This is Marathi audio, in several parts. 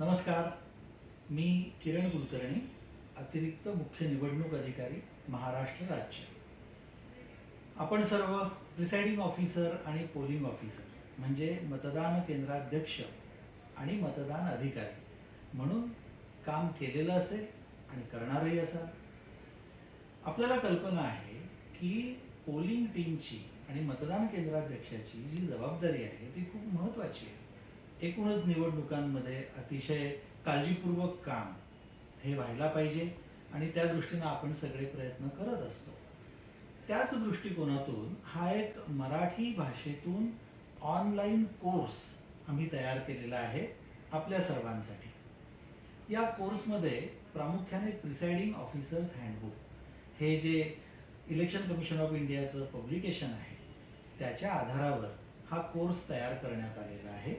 नमस्कार. मी किरण कुलकर्णी अतिरिक्त मुख्य निवडणूक अधिकारी महाराष्ट्र राज्य. आपण सर्व प्रिसाइडिंग ऑफिसर आणि पोलिंग ऑफिसर म्हणजे मतदान केंद्राध्यक्ष आणि मतदान अधिकारी म्हणून काम केलेलं असेल आणि करणारही असाल. आपल्याला कल्पना आहे की पोलिंग टीमची आणि मतदान केंद्राध्यक्षाची जी जबाबदारी आहे ती खूप महत्त्वाची आहे. एकूणच निवडणुकांमध्ये अतिशय काळजीपूर्वक काम हे व्हायला पाहिजे आणि त्या दृष्टीनं आपण सगळे प्रयत्न करत असतो. त्याच दृष्टिकोनातून हा एक मराठी भाषेतून ऑनलाईन कोर्स आम्ही तयार केलेला आहे आपल्या सर्वांसाठी. या कोर्समध्ये प्रामुख्याने प्रिसाइडिंग ऑफिसर्स हँडबुक हे जे इलेक्शन कमिशन ऑफ इंडियाचं पब्लिकेशन आहे त्याच्या आधारावर हा कोर्स तयार करण्यात आलेला आहे.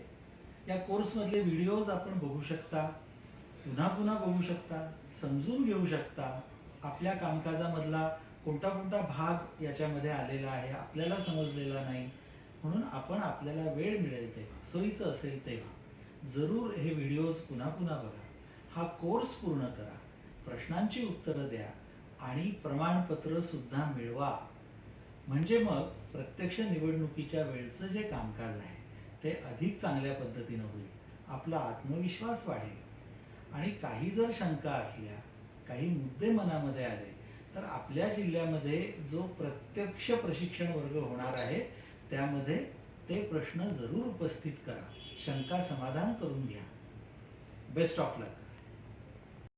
या कोर्समधले व्हिडिओज आपण बघू शकता पुन्हा पुन्हा बघू शकता समजून घेऊ शकता. आपल्या कामकाजामधला कोणता कोणता भाग याच्यामध्ये आलेला आहे आपल्याला समजलेला नाही. म्हणून आपण आपल्याला वेळ मिळेल ते सोयीचं असेल तेव्हा. जरूर हे व्हिडिओज पुन्हा पुन्हा बघा. हा कोर्स पूर्ण करा. प्रश्नांची उत्तरं द्या आणि प्रमाणपत्र सुद्धा मिळवा. म्हणजे मग प्रत्यक्ष निवडणुकीच्या वेळचं जे कामकाज आहे ते अधिक चांगल्या पद्धतीनं होईल. आपला आत्मविश्वास वाढेल. आणि काही जर शंका असल्या काही मुद्दे मनामध्ये आले तर आपल्या जिल्ह्यामध्ये जो प्रत्यक्ष प्रशिक्षण वर्ग होणार आहे त्यामध्ये ते प्रश्न जरूर उपस्थित करा. शंका समाधान करून घ्या. Best of luck